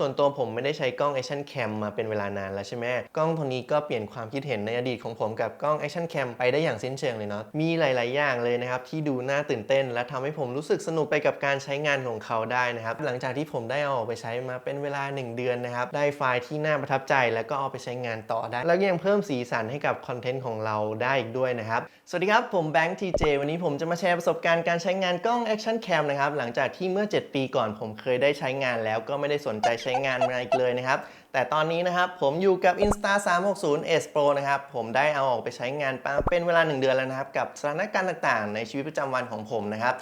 ส่วนตัวผมไม่ได้ใช้กล้อง Action Cam มาเป็นเวลานานแล้วใช่ไหมกล้องตัวนี้ก็เปลี่ยนความคิดเห็นในอดีตของผมกับกล้อง Action Cam ไปได้อย่างสิ้นเชิงเลยเนาะมีหลาย ๆ อย่างเลยนะครับ ที่ดูน่าตื่นเต้น และทำให้ผมรู้สึกสนุกไปกับการใช้งานของเขาได้นะครับ หลังจากที่ผมได้เอาออกไปใช้มาเป็นเวลา 1 เดือนนะครับ ได้ไฟล์ที่น่าประทับใจ แล้วก็เอาไปใช้งานต่อได้ แล้วยังเพิ่มสีสันให้กับคอนเทนต์ของเราได้อีกด้วยนะครับสวัสดีครับผมแบงค์ทีเจวันนี้ผมจะมาแชร์ประสบการณ์การใช้งานกล้อง Action Cam นะครับหลังจากที่เมื่อ 7 ปีก่อนผมเคยได้ใช้งานแล้วก็ไม่ได้สนใจใช้งานมาอีกเลยนะครับ แต่ตอนนี้นะครับผมอยู่กับ Insta 360 S Pro นะครับ ผมได้เอาออกไปใช้งานาเป็นเวลา 1 เดือนแล้วนะครับ กับสถานการณ์ต่างๆ ในชีวิตประจำวันของผมนะครับ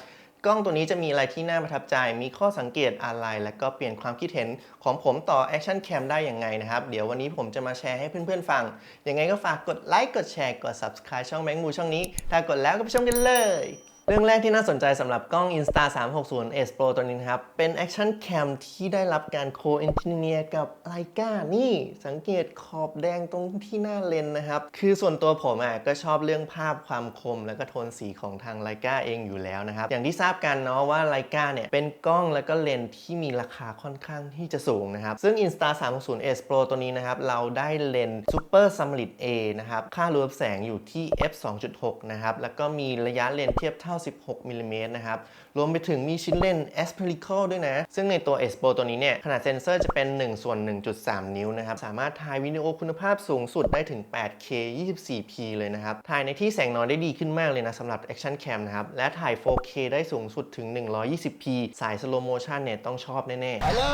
กล้องตัวนี้จะมีอะไรที่น่าประทับใจ มีข้อสังเกตอะไร และก็เปลี่ยนความคิดเห็นของผมต่อ Action Cam ได้อย่างไงนะครับ เดี๋ยววันนี้ผมจะมาแชร์ให้เพื่อนๆฟัง ยังไงก็ฝากกดไลค์ กดแชร์ กด Subscribe ช่องแบงค์มูช่องนี้ ถ้ากดแล้วก็ไปชมกันเลย เรื่องแรกที่น่าสนใจสำหรับกล้อง Insta 360 S Pro ตัวนี้นครับ เป็น Action Cam ที่ได้รับการ Co-Engineer กับ Leica นี่ สังเกตขอบแดงตรงที่หน้าเลนนะครับ คือส่วนตัวผมอะก็ชอบเรื่องภาพความคม แล้วก็โทนสีของทาง Leica เองอยู่แล้วนะครับ อย่างที่ทราบกันเนาะว่า Leica เนี่ย เป็นกล้องแล้วก็เลนที่มีราคาค่อนข้างที่จะสูงนะครับ ซึ่ง Insta 360 S Pro ตัวนี้นะครับ เราได้เลน Super Summit A นะครับ ค่ารวมแสงอยู่ที่ f 2.6นะครับ แล้วก็มีระยะเลนเทียบเท่า16มิลลิเมตรนะครับ รวมไปถึงมีชิ้นเล่น a s p e r i c a l ด้วยนะ ซึ่งในตัว S p o ตัวนี้เนี่ย ขนาดเซนเซอร์จะเป็น 1 ส่วน 1.3 นิ้วนะครับ สามารถถ่ายวิดีโอคุณภาพสูงสุดได้ถึง 8K 24P เลยนะครับ ถ่ายในที่แสงน้อยได้ดีขึ้นมากเลยนะสำหรับ Action Cam นะครับ และถ่าย 4K ได้สูงสุดถึง 120P สาย Slow Motion เนี่ยต้องชอบแน่ๆ Hello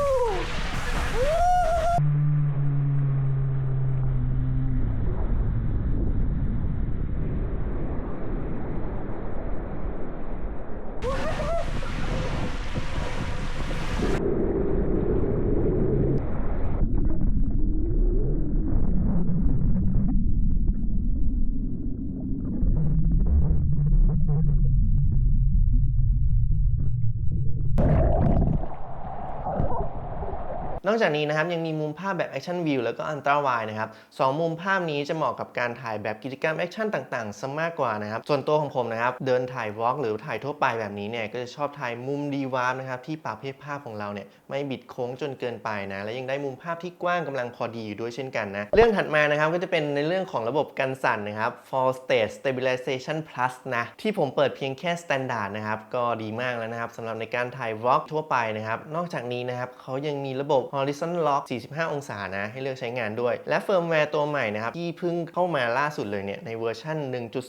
อกจากนี้นะครับยังมีมุมภาพแบบ Action View แล้วก็ Ultra Wide นะครับสองมุมภาพนี้จะเหมาะกับการถ่ายแบบกิจกรรมแอคชั่นต่างๆซะมากกว่านะครับส่วนตัวของผมนะครับเดินถ่ายวอล์กหรือถ่ายทั่วไปแบบนี้เนี่ยก็จะชอบถ่ายมุมดีวาร์นะครับที่ปรับให้ภาพของเราเนี่ยไม่บิดโค้งจนเกินไปนะและยังได้มุมภาพที่กว้างกำลังพอดีอยู่ด้วยเช่นกันนะเรื่องถัดมานะครับก็จะเป็นในเรื่องของระบบกันสั่นนะครับ For State Stabilization Plus นะที่ผมเปิดเพียงแค่ Standard นะครับก็ดีมากแล้วนะครับสำหรับในการถ่ายวอล์กทั่วไปนะครับนอกจากนี้นะครับเขายังมีระบบ Horizon Lock 45 องศานะให้เลือกใช้งานด้วย และเฟิร์มแวร์ตัวใหม่นะครับที่เพิ่งเข้ามาล่าสุดเลยเนี่ยในเวอร์ชัน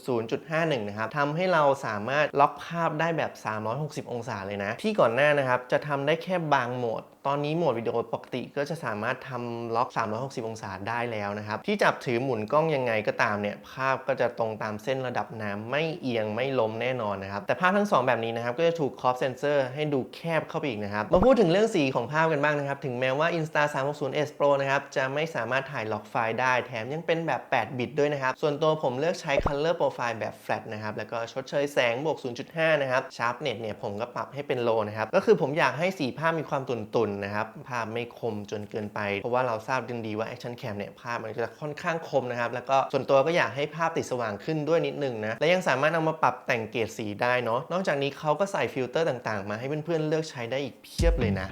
1.0.51 นะครับทำให้เราสามารถล็อกภาพได้แบบ 360 องศาเลยนะ ที่ก่อนหน้านะครับจะทำได้แค่บางโหมด ตอนนี้โหมดวิดีโอปกติก็จะสามารถทำล็อก 360 องศาได้แล้วนะครับ ที่จับถือหมุนกล้องยังไงก็ตามเนี่ย ภาพก็จะตรงตามเส้นระดับน้ำไม่เอียงไม่ล้มแน่นอนนะครับ แต่ภาพทั้งสองแบบนี้นะครับ ก็จะถูกครอปเซนเซอร์ให้ดูแคบเข้าไปอีกนะครับ มาพูดถึงเรื่องสีของภาพกันบ้างนะครับ ถึงแม้ว่า Insta 360 S Pro นะครับ จะไม่สามารถถ่ายล็อกไฟล์ได้ แถมยังเป็นแบบ 8 บิตด้วยนะครับ ส่วนตัวผมเลือกใช้ Color Profile แบบ Flat นะครับ แล้วก็ชดเชยแสงบวก 0.5 นะครับ Sharpness เนี่ยผมก็ปรับให้เป็น Low นะครับ ก็คือผมอยากให้สีภาพมีความตุ่นๆนะครับ ภาพไม่คมจนเกินไป เพราะว่าเราทราบดีว่า Action Cam เนี่ยภาพมันจะค่อนข้างคมนะครับ แล้วก็ส่วนตัวก็อยากให้ภาพติดสว่างขึ้นด้วยนิดนึงนะ และยังสามารถเอามาปรับแต่งเกรดสีได้เนาะ นอกจากนี้เขาก็ใส่ฟิลเตอร์ต่างๆ มาให้เพื่อนๆเลือกใช้ได้อีกเพียบเลยนะ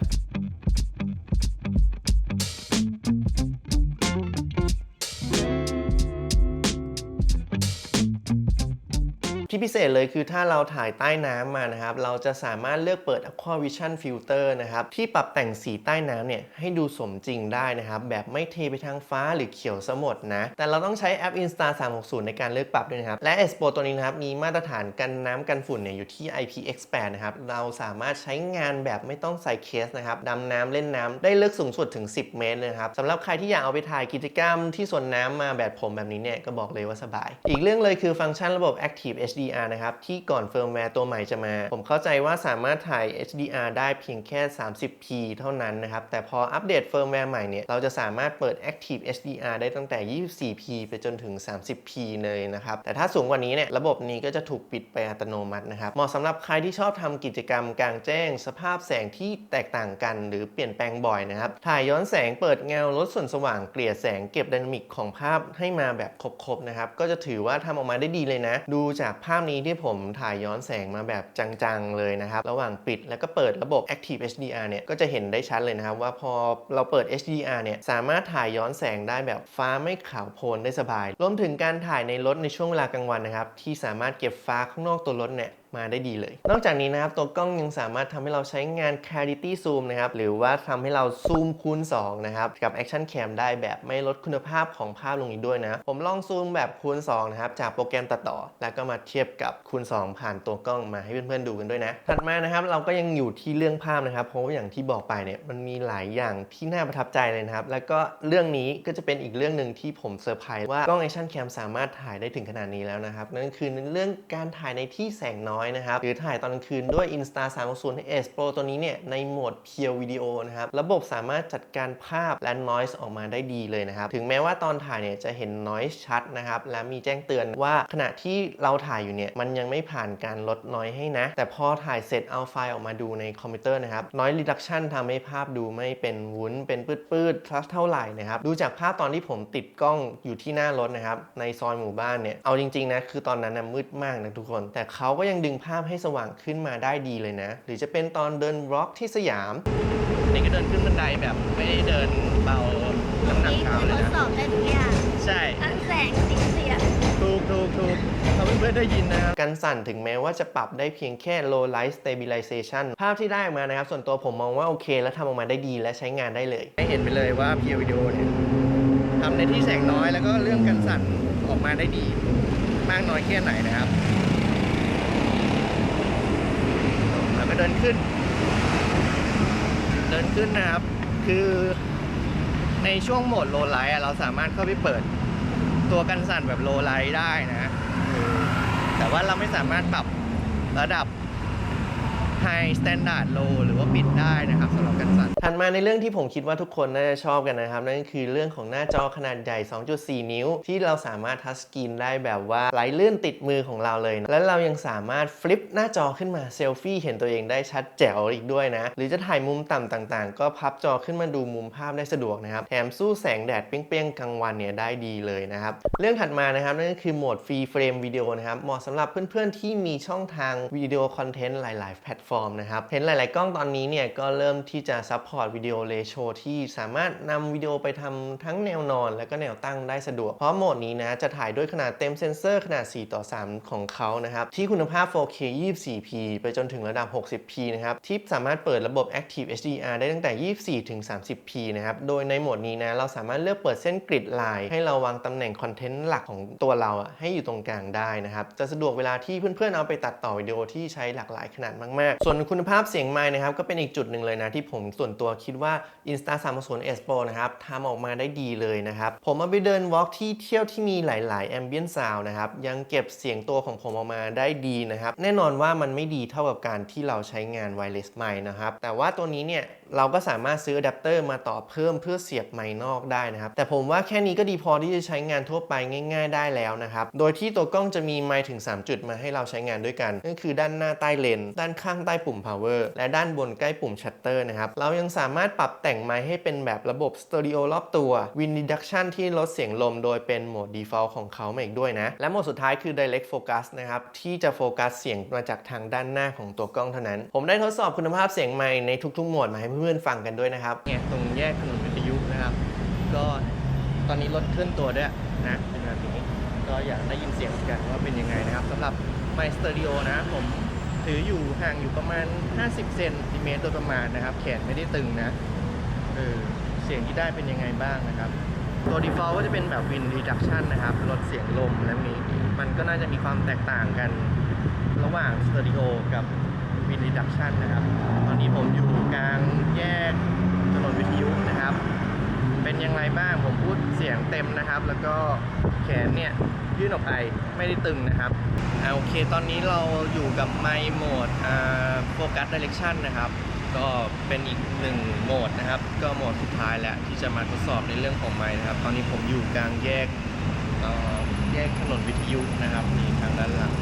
พิเศษเลยคือถ้าเราถ่ายใต้น้ำมานะครับ เราจะสามารถเลือกเปิด Aqua Vision Filter นะครับ ที่ปรับแต่งสีใต้น้ำเนี่ยให้ดูสมจริงได้นะครับ แบบไม่เทไปทางฟ้าหรือเขียวสมดนะ แต่เราต้องใช้แอป Insta 360 ในการเลือกปรับด้วยนะครับ และ S Pro ตัวนี้นะครับ มีมาตรฐานกันน้ำกันฝุ่นเนี่ยอยู่ที่ IPX8 นะครับ เราสามารถใช้งานแบบไม่ต้องใส่เคสนะครับดำน้ำเล่นน้ำได้ลึกสูงสุดถึง 10 เมตรเลยนะครับสำหรับใครที่อยากเอาไปถ่ายกิจกรรมที่สวนน้ำมาแบบผมแบบนี้เนี่ยก็บอกเลยว่าสบาย อีกเรื่องเลยคือฟังก์ชันระบบ Active HDR นะครับ ที่ก่อนเฟิร์มแวร์ตัวใหม่จะมา ผมเข้าใจว่าสามารถถ่าย HDR ได้เพียงแค่ 30p เท่านั้นนะครับ แต่พออัปเดตเฟิร์มแวร์ใหม่เนี่ย เราจะสามารถเปิด Active HDR ได้ตั้งแต่ 24p ไปจนถึง 30p เลยนะครับ แต่ถ้าสูงกว่านี้เนี่ย ระบบนี้ก็จะถูกปิดไปอัตโนมัตินะครับ เหมาะสำหรับใครที่ชอบทำกิจกรรมกลางแจ้ง สภาพแสงที่แตกต่างกัน หรือเปลี่ยนแปลงบ่อยนะครับ ถ่ายย้อนแสงเปิดเงาลดส่วนสว่างเกลี่ยแสงเก็บไดนามิกของภาพให้มาแบบครบๆนะครับ ก็จะถือว่าทำออกมาได้ดีเลยนะ ดูจากภาพพนี้ที่ผมถ่ายย้อนแสงมาแบบจังๆเลยนะครับ ระหว่างปิดแล้วก็เปิดระบบ Active HDR เนี่ยก็จะเห็นได้ชัดเลยนะครับ ว่าพอเราเปิด HDR เนี่ยสามารถถ่ายย้อนแสงได้แบบฟ้าไม่ขาวโพลนได้สบาย รวมถึงการถ่ายในรถในช่วงเวลากลางวันนะครับที่สามารถเก็บฟ้าข้างนอกตัวรถเนี่ย มาได้ดีเลย นอกจากนี้นะครับตัวกล้องยังสามารถทำให้เราใช้งาน Clarity Zoom นะครับหรือว่าทำให้เราซูมคูณ2นะครับกับ Action Cam ได้แบบไม่ลดคุณภาพของภาพลงอีกด้วยนะ ผมลองซูมแบบคูณ2นะครับจากโปรแกรมตัดต่อ แล้วก็มาเทียบกับคูณ 2 ผ่านตัวกล้องมาให้เพื่อนๆดูกันด้วยนะ ถัดมานะครับเราก็ยังอยู่ที่เรื่องภาพนะครับเพราะว่าอย่างที่บอกไปเนี่ยมันมีหลายอย่างที่น่าประทับใจเลยนะครับแล้วก็เรื่องนี้ก็จะเป็นอีกเรื่องหนึ่งที่ผมเซอร์ไพรส์ว่ากล้อง Action Cam สามารถถ่ายได้ถึงขนาดนี้แล้วนะครับนั่นคือเรื่องการถ่ายในที่แสงน้อยนะครับ หรือถ่ายตอนกลางคืนด้วย Insta 360 S Pro ตัวนี้เนี่ยในโหมดเพียววิดีโอนะครับ ระบบสามารถจัดการภาพและ noise ออกมาได้ดีเลยนะครับ ถึงแม้ว่าตอนถ่ายเนี่ยจะเห็น noise ชัดนะครับ และมีแจ้งเตือนว่าขณะที่เราถ่ายอยู่เนี่ยมันยังไม่ผ่านการลด noise ให้นะ แต่พอถ่ายเสร็จเอาไฟล์ออกมาดูในคอมพิวเตอร์นะครับ noise reduction ทำให้ภาพดูไม่เป็นวุ้นเป็นปืดๆสักเท่าไหร่นะครับดูจากภาพตอนที่ผมติดกล้องอยู่ที่หน้ารถนะครับในซอยหมู่บ้านเนี่ยเอาจริงๆนะคือตอนนั้นนะมืดมากนะทุกคน แต่เขาก็ยังดึงภาพให้สว่างขึ้นมาได้ดีเลยนะ หรือจะเป็นตอนเดินบล็อกที่สยามนี่ก็เดินขึ้นบันไดแบบไม่ได้เดินเบาน้ำหนักนี่เท้าคือเลยทดนะสอบได้ทุกอย่างใช่ทั้งแสงสีเสียงถูกถูกถูกเขาเพื่อนๆได้ยินนะครับการสั่นถึงแม้ว่าจะปรับได้เพียงแค่ low light stabilization ภาพที่ได้ออกมานะครับ ส่วนตัวผมมองว่าโอเค และทำออกมาได้ดีและใช้งานได้เลยให้เห็นไปเลยว่าพีวิดีโอเนี่ยทำในที่แสงน้อยแล้วก็เรื่องการสั่นออกมาได้ดี มากน้อยแค่ไหนนะครับ แล้ว ก็เดินขึ้น เดินขึ้นนะครับ คือในช่วงโหมดโลไลท์เราสามารถเข้าไปเปิดตัวกันสั่นแบบโลไลท์ได้นะ แต่ว่าเราไม่สามารถปรับระดับ High Standard Low หรือว่าปิดได้นะครับสำหรับกันสั่นถัดมาในเรื่องที่ผมคิดว่าทุกคนน่าจะชอบกันนะครับ นั่นก็คือเรื่องของหน้าจอขนาดใหญ่ 2.4 นิ้ว ที่เราสามารถทัชสกรีนได้แบบว่าไหลลื่นติดมือของเราเลยนะและเรายังสามารถฟลิปหน้าจอขึ้นมาเซลฟี่เห็นตัวเองได้ชัดแจ๋วอีกด้วยนะ หรือจะถ่ายมุมต่ำต่างๆ ก็พับจอขึ้นมาดูมุมภาพได้สะดวกนะครับแถมสู้แสงแดดเปรี้ยงๆกลางวันเนี่ยได้ดีเลยนะครับเรื่องถัดมานะครับนั่นก็คือโหมดฟรีเฟรมวิดีโอนะครับเหมาะสำหรับเพื่อนๆที่มีช่องทางวิดีโอคอนเทนต์หลาย ๆ แพลตฟอร์มนะครับ เห็นหลาย ๆ กล้องตอนนี้เนี่ยก็เริ่มที่จะซัพพอร์ตวิดีโอเรโชที่สามารถนำวิดีโอไปทำทั้งแนวนอน และก็แนวตั้งได้สะดวก เพราะโหมดนี้นะจะถ่ายด้วยขนาดเต็มเซนเซอร์ขนาด 4 ต่อ 3 ของเขานะครับ ที่คุณภาพ 4K 24p ไปจนถึงระดับ 60p นะครับ ที่สามารถเปิดระบบ Active HDR ได้ตั้งแต่ 24 ถึง 30p นะครับ โดยในโหมดนี้นะเราสามารถเลือกเปิดเส้นกริดลาย ให้เราวางตำแหน่งคอนเทนต์หลักของตัวเราอะให้อยู่ตรงกลางได้นะครับ จะสะดวกเวลาที่เพื่อน ๆ เอาไปตัดต่อวิดีโอที่ใช้หลากหลายขนาดมากๆส่วนคุณภาพเสียงไมค์นะครับก็เป็นอีกจุดหนึ่งเลยนะที่ผมส่วนตัวคิดว่า Insta 3 0 S Pro นะครับทำออกมาได้ดีเลยนะครับผมมาไปเดินวอล์กที่เที่ยวที่มีหลายๆ Ambient Sound นะครับยังเก็บเสียงตัวของผมออกมาได้ดีนะครับแน่นอนว่ามันไม่ดีเท่ากับการที่เราใช้งาน Wireless Mic นะครับแต่ว่าตัวนี้เนี่ยเราก็สามารถซื้ออะแดปเตอร์มาต่อเพิ่มเพื่อเสียบไมค์นอกได้นะครับ แต่ผมว่าแค่นี้ก็ดีพอที่จะใช้งานทั่วไปง่าย ๆ ได้แล้วนะครับ โดยที่ตัวกล้องจะมีไมค์ถึง 3 จุดมาให้เราใช้งานด้วยกันนั่นคือด้านหน้าใต้เลนส์ด้านข้างใต้ปุ่ม power และด้านบนใกล้ปุ่ม shutter นะครับ เรายังสามารถปรับแต่งไมค์ให้เป็นแบบระบบสเตอริโอรอบตัว Wind Reduction ที่ลดเสียงลมโดยเป็นโหมด default ของเขามาอีกด้วยนะ และโหมดสุดท้ายคือ direct focus นะครับที่จะโฟกัสเสียงมาจากทางด้านหน้าของตัวกล้องเท่านั้น ผมได้ทดสอบคุณภาพเสียงไมค์ในทุกๆโหมดมาให้เพื่อนๆฟังกันด้วยนะครับเนี่ยตรงแยกถนนวิทยุนะครับ ก็ตอนนี้รถเคลื่อนตัวด้วยนะเป็นแบบนี้ก็อยากได้ยินเสียงกันว่าเป็นยังไงนะครับสำหรับไมค์สเตอริโอนะผม ถืออยู่ห่างอยู่ประมาณ 50 เซนติเมตรโดยประมาณนะครับ แขนไม่ได้ตึงนะเออเสียงที่ได้เป็นยังไงบ้างนะครับ ตัว default ก็จะเป็นแบบ wind reduction นะครับลดเสียงลมและนี้ มันก็น่าจะมีความแตกต่างกันระหว่างสเตอริโอกับ wind reduction นะครับ ตอนนี้ผมอยู่กลางแยกถนนวิทยุนะครับ เป็นยังไงบ้างผมพูดเสียงเต็มนะครับ แล้วก็แขนเนี่ยยื่นออกไปไม่ได้ตึงนะครับอโอเคตอนนี้เราอยู่กับไมโหมดโฟกัสดิเรกชันนะครับ ก็เป็นอีกหนึ่งโหมดนะครับ ก็โหมดสุดท้ายแล้วที่จะมาทดสอบในเรื่องของไมนะครับ ตอนนี้ผมอยู่กลางแยกแยกถนนวิทยุนะครับนี่ทางด้านหลัง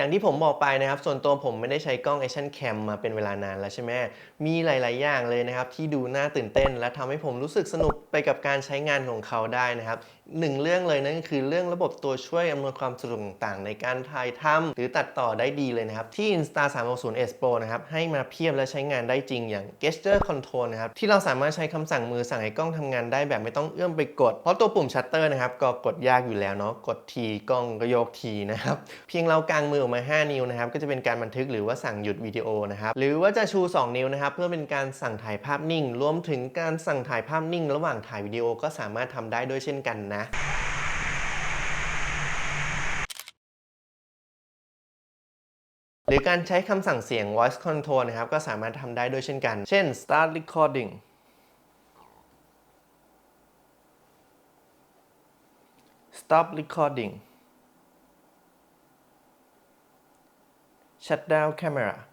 อย่างที่ผมบอกไปนะครับ ส่วนตัวผมไม่ได้ใช้กล้อง Action Cam มาเป็นเวลานานแล้วใช่ไหมมีหลาย ๆ อย่างเลยนะครับ ที่ดูน่าตื่นเต้น และทำให้ผมรู้สึกสนุกไปกับการใช้งานของเขาได้นะครับ หนึ่งเรื่องเลยนั่นก็คือเรื่องระบบตัวช่วยอำนวยความสะดวกต่างๆ ในการถ่ายทำหรือตัดต่อได้ดีเลยนะครับ ที่ Insta 360 S Pro นะครับ ให้มาเพียบและใช้งานได้จริงอย่าง Gesture Control นะครับ ที่เราสามารถใช้คำสั่งมือสั่งให้กล้องทำงานได้แบบไม่ต้องเอื้อมไปกด เพราะตัวปุ่มชัตเตอร์นะครับก็กดยากอยู่แล้วเนาะกดทีกล้องก็โยกทีนะครับเพียงเรากางมือออกมา 5 นิ้วนะครับก็จะเป็นการบันทึกหรือว่าสั่งหยุดวิดีโอนะครับหรือว่าจะชู 2 นิ้วนะครับเพื่อเป็นการสั่งถ่ายภาพนิ่ง รวมถึงการสั่งถ่ายภาพนิ่ง ระหว่างถ่ายวิดีโอก็สามารถทำได้ด้วยเช่นกันนะหรือการใช้คำสั่งเสียง voice control นะครับ ก็สามารถทำได้ด้วยเช่นกัน เช่น start recording stop recording shut down camera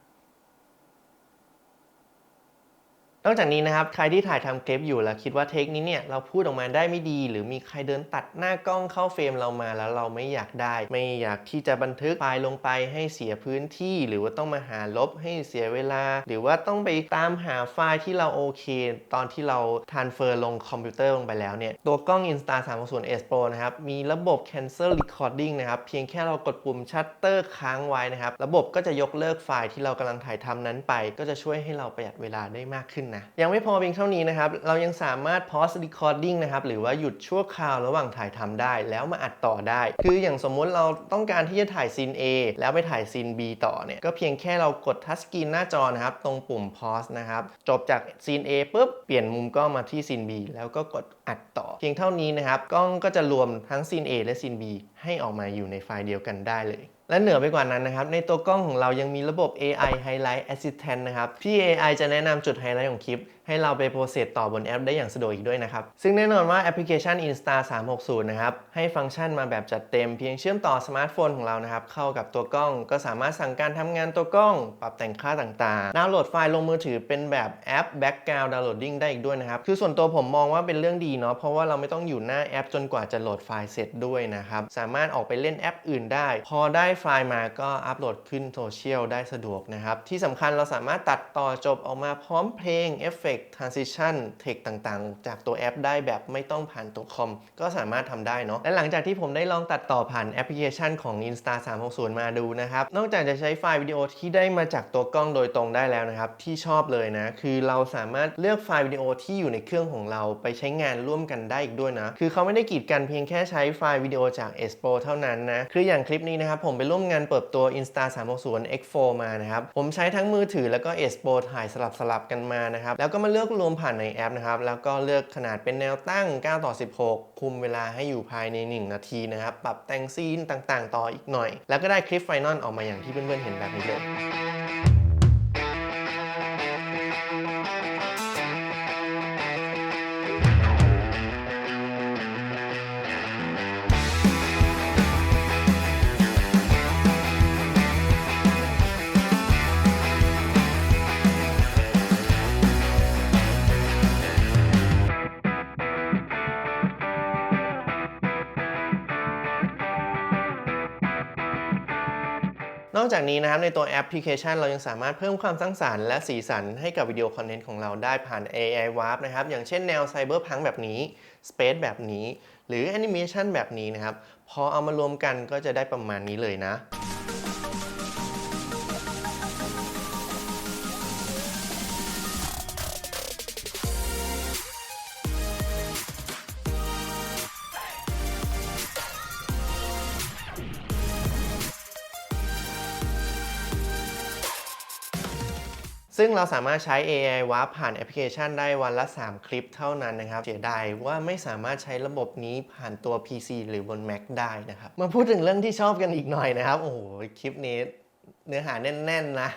นอกจากนี้นะครับใครที่ถ่ายทำคลิปอยู่แล้วคิดว่าเทคนี้เนี่ยเราพูดออกมาได้ไม่ดี หรือมีใครเดินตัดหน้ากล้องเข้าเฟรมเรามาแล้วเราไม่อยากได้ ไม่อยากที่จะบันทึกไฟล์ลงไปให้เสียพื้นที่ หรือว่าต้องมาหาลบให้เสียเวลา หรือว่าต้องไปตามหาไฟล์ที่เราโอเค ตอนที่เราทานเฟอร์ลงคอมพิวเตอร์ลงไปแล้วเนี่ยตัวกล้อง Insta 360 S Pro นะครับมีระบบ cancel recording นะครับเพียงแค่เรากดปุ่มชัตเตอร์ค้างไว้นะครับระบบก็จะยกเลิกไฟล์ที่เรากำลังถ่ายทำนั้นไป ก็จะช่วยให้เราประหยัดเวลาได้มากขึ้นนะยังไม่พอเพียงเท่านี้นะครับ เรายังสามารถ pause recording นะครับ หรือว่าหยุดชั่วคราวระหว่างถ่ายทำได้ แล้วมาอัดต่อได้ คืออย่างสมมุติเราต้องการที่จะถ่ายซีน A แล้วไปถ่ายซีน B ต่อเนี่ย ก็เพียงแค่เรากดทัชสกรีนหน้าจอนะครับ ตรงปุ่ม pause นะครับ จบจากซีน A ปุ๊บ เปลี่ยนมุมกล้องมาที่ซีน B แล้วก็กดอัดต่อ เพียงเท่านี้นะครับ กล้องก็จะรวมทั้งซีน A และซีน B ให้ออกมาอยู่ในไฟล์เดียวกันได้เลย และเหนือไปกว่านั้นนะครับ ในตัวกล้องของเรายังมีระบบ AI Highlight Assistant นะครับที่ AI จะแนะนำจุดไฮไลท์ของคลิป ให้เราไปโปรเซสต่อบนแอปได้อย่างสะดวกอีกด้วยนะครับ ซึ่งแน่นอนว่าแอปพลิเคชัน Insta 360 นะครับ ให้ฟังก์ชันมาแบบจัดเต็มเพียงเชื่อมต่อสมาร์ทโฟนของเรานะครับ เข้ากับตัวกล้อง ก็สามารถสั่งการทำงานตัวกล้อง ปรับแต่งค่าต่างๆ ดาวน์โหลดไฟล์ลงมือถือเป็นแบบแอป Background Downloading ได้อีกด้วยนะครับ คือส่วนตัวผมมองว่าเป็นเรื่องดีเนาะเพราะว่าเราไม่ต้องอยู่หน้าแอปจนกว่าจะโหลดไฟล์เสร็จด้วยนะครับสามารถออกไปเล่นแอปอื่นได้ พอได้ไฟล์มาก็อัปโหลดขึ้นโซเชียลได้สะดวกนะครับที่สำคัญเราสามารถตัดต่อจบออกมาพร้อมเพลงเอฟเฟกต์ transition เทคต่างๆ จากตัวแอปได้แบบไม่ต้องผ่านตัวคอม ก็สามารถทำได้เนาะและหลังจากที่ผมได้ลองตัดต่อผ่านแอปพลิเคชันของ Insta 360 มาดูนะครับ นอกจากจะใช้ไฟล์วิดีโอที่ได้มาจากตัวกล้องโดยตรงได้แล้วนะครับ ที่ชอบเลยนะ คือเราสามารถเลือกไฟล์วิดีโอที่อยู่ในเครื่องของเราไปใช้งานร่วมกันได้อีกด้วยนะ คือเขาไม่ได้กีดกันเพียงแค่ใช้ไฟล์วิดีโอจาก S Pro เท่านั้นนะ คืออย่างคลิปนี้นะครับ ผมไปร่วมงานเปิดตัว Insta 360 X4 มานะครับ ผมใช้ทั้งมือถือแล้วก็ S Pro ถ่ายสลับสลับกันมานะครับ แล้วก็มาเลือกรวมผ่านในแอปนะครับ แล้วก็เลือกขนาดเป็นแนวตั้ง 9 ต่อ 16 คุมเวลาให้อยู่ภายใน 1 นาทีนะครับ ปรับแต่งซีนต่างๆ ต่ออีกหน่อย แล้วก็ได้คลิปไฟนอลออกมาอย่างที่เพื่อนๆเห็นแบบนี้เลย นอกจากนี้นะครับในตัวแอปพลิเคชัน เรายังสามารถเพิ่มความสร้างสรรค์และสีสันให้กับวิดีโอคอนเทนต์ของเราได้ผ่าน AI Warp นะครับ อย่างเช่นแนวไซเบอร์พังแบบนี้ Space แบบนี้ หรือแอนิเมชันแบบนี้นะครับ พอเอามารวมกันก็จะได้ประมาณนี้เลยนะ ซึ่งเราสามารถใช้ AI Warp ผ่านแอปพลิเคชันได้วันละ 3 คลิปเท่านั้นนะครับ เสียดายว่าไม่สามารถใช้ระบบนี้ผ่านตัว PC หรือบน Mac ได้นะครับ มาพูดถึงเรื่องที่ชอบกันอีกหน่อยนะครับ โอ้โห คลิปนี้เนื้อหาแน่น ๆ นะ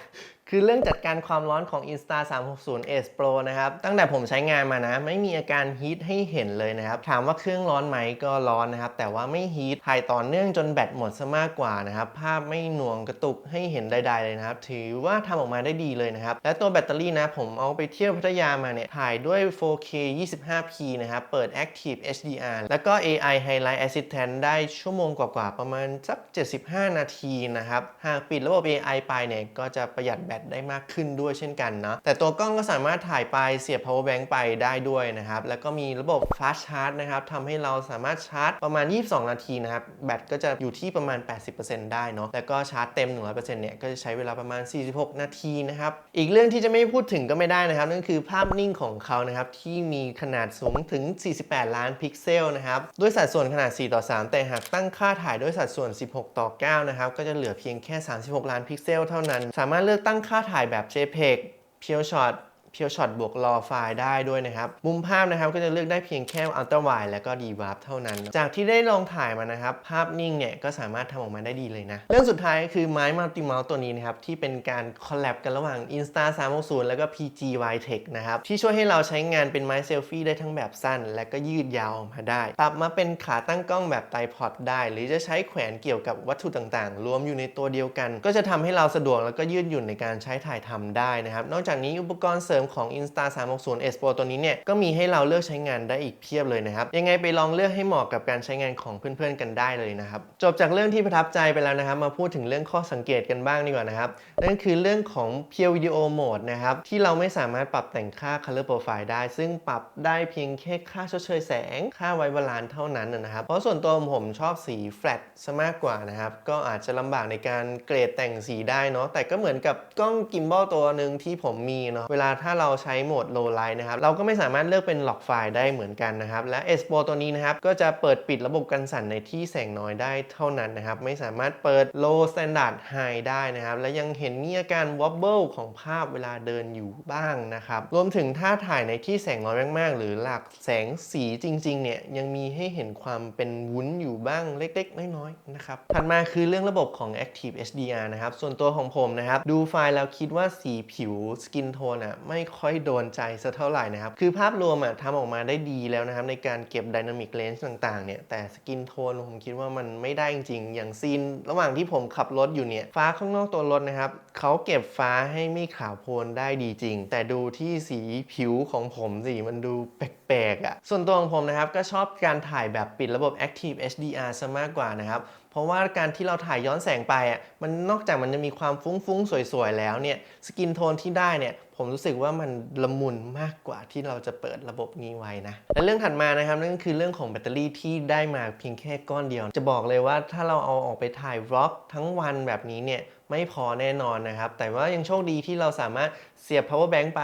คือเรื่องจัดการความร้อนของ Insta 360 S Pro นะครับ ตั้งแต่ผมใช้งานมานะ ไม่มีอาการฮีทให้เห็นเลยนะครับ ถามว่าเครื่องร้อนไหมก็ร้อนนะครับ แต่ว่าไม่ฮีทถ่ายต่อเนื่องจนแบตหมดซะมากกว่านะครับ ภาพไม่หน่วงกระตุกให้เห็นใดๆเลยนะครับ ถือว่าทำออกมาได้ดีเลยนะครับ และตัวแบตเตอรี่นะ ผมเอาไปเที่ยวพัทยามาเนี่ย ถ่ายด้วย 4K 25p นะครับ เปิด Active HDR แล้วก็ AI Highlight Assistant ได้ชั่วโมงกว่าๆประมาณสัก75 นาทีนะครับ หากปิดระบบ AI ไปเนี่ยก็จะประหยัดแบตตได้มากขึ้นด้วยเช่นกันเนาะแต่ตัวกล้องก็สามารถถ่ายไปเสียบ power bank ไปได้ด้วยนะครับ แล้วก็มีระบบ fast charge นะครับทำให้เราสามารถชาร์จประมาณ 22 นาทีนะครับ แบตก็จะอยู่ที่ประมาณ 80%ได้เนาะแล้วก็ชาร์จเต็ม 100%เนี่ยก็จะใช้เวลาประมาณ 46 นาทีนะครับ อีกเรื่องที่จะไม่พูดถึงก็ไม่ได้นะครับ นั่นคือภาพนิ่งของเขานะครับ ที่มีขนาดสูงถึง 48 ล้านพิกเซลนะครับด้วยสัดส่วนขนาด 4 ต่อ 3 แต่หากตั้งค่าถ่ายด้วยสัดส่วน 16 ต่อ 9 นะครับก็จะเหลือเพียงแค่ 36 ล้านพิกเซลเท่านั้น สามารถเลือกตั้งค่าถ่ายแบบ JPEG Pure Shot เพียวช็อตบวกรอไฟล์ได้ด้วยนะครับ มุมภาพนะครับก็จะเลือกได้เพียงแค่อัลตร้าไวและก็ดีวาร์เท่านั้น จากที่ได้ลองถ่ายมานะครับ ภาพนิ่งเนี่ยก็สามารถทำออกมาได้ดีเลยนะ เรื่องสุดท้ายก็คือไม้มัลติมาส์ตัวนี้นะครับ ที่เป็นการคอลแลบกันระหว่าง Insta 360 แล้วก็ PG y Tech นะครับ ที่ช่วยให้เราใช้งานเป็นไม้เซลฟี่ได้ทั้งแบบสั้น และก็ยืดยาวออกมาได้ ปรับมาเป็นขาตั้งกล้องแบบไตพอดได้ หรือจะใช้แขวนเกี่ยวกับวัตถุต่างๆ รวมอยู่ในตัวเดียวกัน ก็จะทำให้เราสะดวกแล้วก็ยืดหยุ่นในการใช้ถ่ายทำได้นะครับนอกจากนี้อุปกรณ์เสริมของ Insta 360 S Pro ตัวนี้เนี่ยก็มีให้เราเลือกใช้งานได้อีกเพียบเลยนะครับ ยังไงไปลองเลือกให้เหมาะกับการใช้งานของเพื่อนๆกันได้เลยนะครับ จบจากเรื่องที่ประทับใจไปแล้วนะครับ มาพูดถึงเรื่องข้อสังเกตกันบ้างดีกว่านะครับ นั่นคือเรื่องของ Pure Video Mode นะครับ ที่เราไม่สามารถปรับแต่งค่า Color Profile ได้ ซึ่งปรับได้เพียงแค่ค่าชดเชยแสง ค่าไวบาลานเท่านั้นนะครับ เพราะส่วนตัวผมชอบสีแฟลตซะมากกว่านะครับ ก็อาจจะลำบากในการเกรดแต่งสีได้เนาะ แต่ก็เหมือนกับกล้องกิมบอลตัวหนึ่งที่ผมมีเนาะ เวลาถ้าาเราใช้โหมด Low Light นะครับ เราก็ไม่สามารถเลือกเป็นล็อกไฟล์ได้เหมือนกันนะครับ และ S Pro ตัวนี้นะครับ ก็จะเปิดปิดระบบกันสั่นในที่แสงน้อยได้เท่านั้นนะครับ ไม่สามารถเปิด Low Standard High ได้นะครับ และยังเห็นมีอาการ wobble ของภาพเวลาเดินอยู่บ้างนะครับ รวมถึงถ้าถ่ายในที่แสงน้อยมากๆ หรือหลากแสงสีจริงๆ เนี่ยยังมีให้เห็นความเป็นวุ้นอยู่บ้างเล็กๆ น้อยๆ นะครับ ถัดมาคือเรื่องระบบของ Active HDR นะครับ ส่วนตัวของผมนะครับ ดูไฟล์แล้วคิดว่าสีผิวสกินโทนอะไม่ไม่ค่อยโดนใจสักเท่าไหร่นะครับ คือภาพรวมอะทำออกมาได้ดีแล้วนะครับ ในการเก็บ Dynamic Range ต่างๆเนี่ยแต่สกินโทนผมคิดว่ามันไม่ได้จริง ๆ อย่างซีน ระหว่างที่ผมขับรถอยู่เนี่ยฟ้าข้างนอกตัวรถนะครับเขาเก็บฟ้าให้ไม่ขาวโพลนได้ดีจริง แต่ดูที่สีผิวของผมสิมันดูแปลกๆอะ่ะส่วนตัวของผมนะครับก็ชอบการถ่ายแบบปิดระบบ Active HDR ซะมากกว่านะครับ เพราะว่าการที่เราถ่ายย้อนแสงไปอะมันนอกจากมันจะมีความฟุ้งๆ สวยๆ แล้วเนี่ยสกินโทนที่ได้เนี่ยผมรู้สึกว่ามันละมุนมากกว่าที่เราจะเปิดระบบนี้ไว้นะ และเรื่องถัดมานะครับนั่นก็คือเรื่องของแบตเตอรี่ที่ได้มาเพียงแค่ก้อนเดียว จะบอกเลยว่าถ้าเราเอาออกไปถ่ายวล็อกทั้งวันแบบนี้เนี่ยไม่พอแน่นอนนะครับ แต่ว่ายังโชคดีที่เราสามารถ เสียบ power bank ไป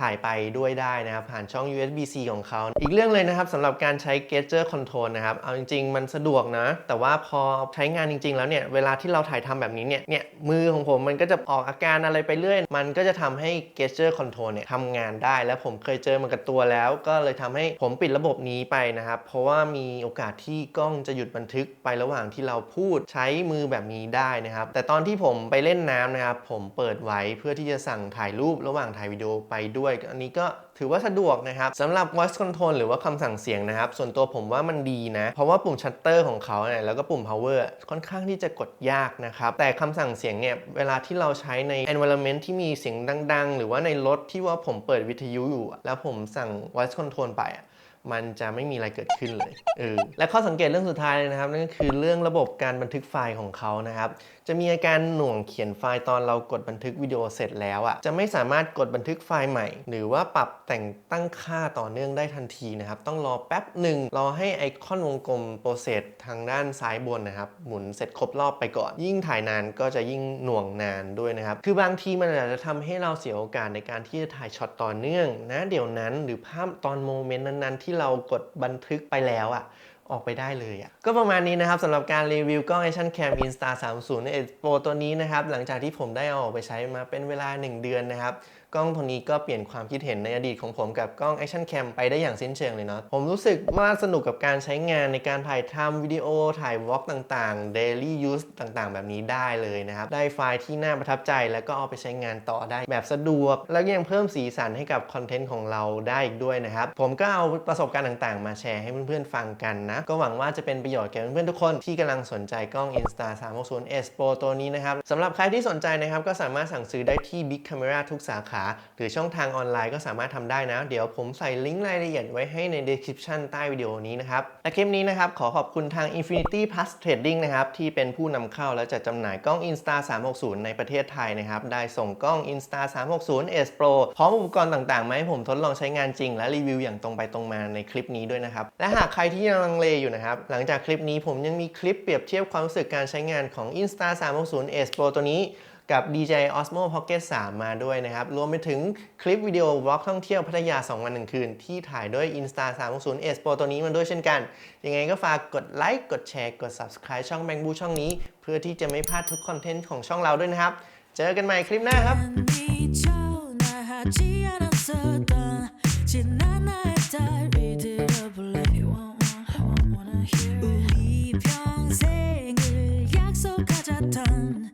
ถ่ายไปด้วยได้นะครับ ผ่านช่อง USB-C ของเขา อีกเรื่องเลยนะครับสำหรับการใช้ Gesture Control นะครับ เอาจริง ๆ มันสะดวกนะ แต่ว่าพอใช้งานจริง ๆ แล้วเนี่ย เวลาที่เราถ่ายทำแบบนี้เนี่ย เนี่ยมือของผมมันก็จะออกอาการอะไรไปเรื่อย มันก็จะทำให้ Gesture Control เนี่ยทำงานได้ และผมเคยเจอมันกับตัวแล้ว ก็เลยทำให้ผมปิดระบบนี้ไปนะครับ เพราะว่ามีโอกาสที่กล้องจะหยุดบันทึกไประหว่างที่เราพูดใช้มือแบบนี้ได้นะครับ แต่ตอนที่ผมไปเล่นน้ำนะครับ ผมเปิดไว้เพื่อที่จะสั่งถ่ายรูประหว่างถ่ายวิดีโอไปด้วย อันนี้ก็ถือว่าสะดวกนะครับสำหรับ voice control หรือว่าคำสั่งเสียงนะครับ ส่วนตัวผมว่ามันดีนะ เพราะว่าปุ่มชัตเตอร์ของเขาเนี่ยแล้วก็ปุ่ม power ค่อนข้างที่จะกดยากนะครับ แต่คำสั่งเสียงเนี่ยเวลาที่เราใช้ใน environment ที่มีเสียงดัง ๆ หรือว่าในรถที่ว่าผมเปิดวิทยุอยู่ แล้วผมสั่ง voice control ไปอะ มันจะไม่มีอะไรเกิดขึ้นเลยเออและข้อสังเกตเรื่องสุดท้ายเลยนะครับ นั่นก็คือเรื่องระบบการบันทึกไฟล์ของเขานะครับ จะมีอาการหน่วงเขียนไฟล์ตอนเรากดบันทึกวิดีโอเสร็จแล้วอะ่ะจะไม่สามารถกดบันทึกไฟล์ใหม่ หรือว่าปรับแต่งตั้งค่าต่อเนื่องได้ทันทีนะครับ ต้องรอแป๊บหนึ่งรอให้ไอคอนวงกลมโปรเซสทางด้านซ้ายบนนะครับ หมุนเสร็จครบรอบไปก่อน ยิ่งถ่ายนานก็จะยิ่งหน่วงนานด้วยนะครับ คือบางทีมันอาจจะทำให้เราเสียโอกาสในการที่จะถ่ายช็อตต่อเนื่องนะเดี๋ยวนั้น หรือภาพตอนโมเมนต์นั้นๆที่เรากดบันทึกไปแล้วอะออกไปได้เลยอะ่ะก็ประมาณนี้นะครับสำหรับการรีวิวกล้อง Action Cam Insta 30 Edge Pro ตัวนี้นะครับ หลังจากที่ผมได้เอาออกไปใช้มาเป็นเวลา 1 เดือนนะครับ กล้องตัวนี้ก็เปลี่ยนความคิดเห็นในอดีตของผมกับกล้อง Action Cam ไปได้อย่างสิ้นเชิงเลยเนาะผมรู้สึกว่าสนุกกับการใช้งานในการถ่ายทำวิดีโอถ่ายวอล์กต่างๆ daily use ต่างๆ แบบนี้ได้เลยนะครับ ได้ไฟล์ที่น่าประทับใจแล้วก็เอาไปใช้งานต่อได้แบบสะดวก แล้วก็ยังเพิ่มสีสันให้กับคอนเทนต์ของเราได้อีกด้วยนะครับ ผมก็เอาประสบการณ์ต่างๆ มาแชร์ให้เพื่อนๆฟังกันนะ ก็หวังว่าจะเป็นประโยชน์แก่เพื่อนๆทุกคนที่กำลังสนใจกล้อง Insta 360 S Pro ตัวนี้นะครับสำหรับใครที่สนใจนะครับก็สามารถสั่งซื้อได้ที่ Big Camera ทุกสาขาา หรือช่องทางออนไลน์ก็สามารถทำได้นะ เดี๋ยวผมใส่ลิงก์รายละเอียดไว้ให้ใน description ใต้วิดีโอนี้นะครับ และคลิปนี้นะครับ ขอขอบคุณทาง Infinity Plus Trading นะครับ ที่เป็นผู้นำเข้าและจัดจำหน่ายกล้อง Insta 360 ในประเทศไทยนะครับ ได้ส่งกล้อง Insta 360 S Pro พร้อมอุปกรณ์ต่างๆมาให้ผมทดลองใช้งานจริง และรีวิวอย่างตรงไปตรงมาในคลิปนี้ด้วยนะครับ และหากใครที่ยังลังเลอยู่นะครับ หลังจากคลิปนี้ผมยังมีคลิปเปรียบเทียบความรู้สึกการใช้งานของ Insta 360 S Pro ตัวนี้ กับ DJI Osmo Pocket 3 มาด้วยนะครับ รวมไปถึงคลิปวิดีโอบล็อกท่องเที่ยวพัทยา 2 วัน 1 คืน ที่ถ่ายด้วย Insta 360 S Pro ตัวนี้มาด้วยเช่นกัน ยังไงก็ฝากกดไลค์ กดแชร์ กด Subscribe ช่อง Bang Boo ช่องนี้ เพื่อที่จะไม่พลาดทุกคอนเทนต์ของช่องเราด้วยนะครับ เจอกันใหม่คลิปหน้าครับ 미쳐 나 하지 않았었던 지난 나의 달리 들어볼래 wanna hear it 우리 평생을 약속하자 던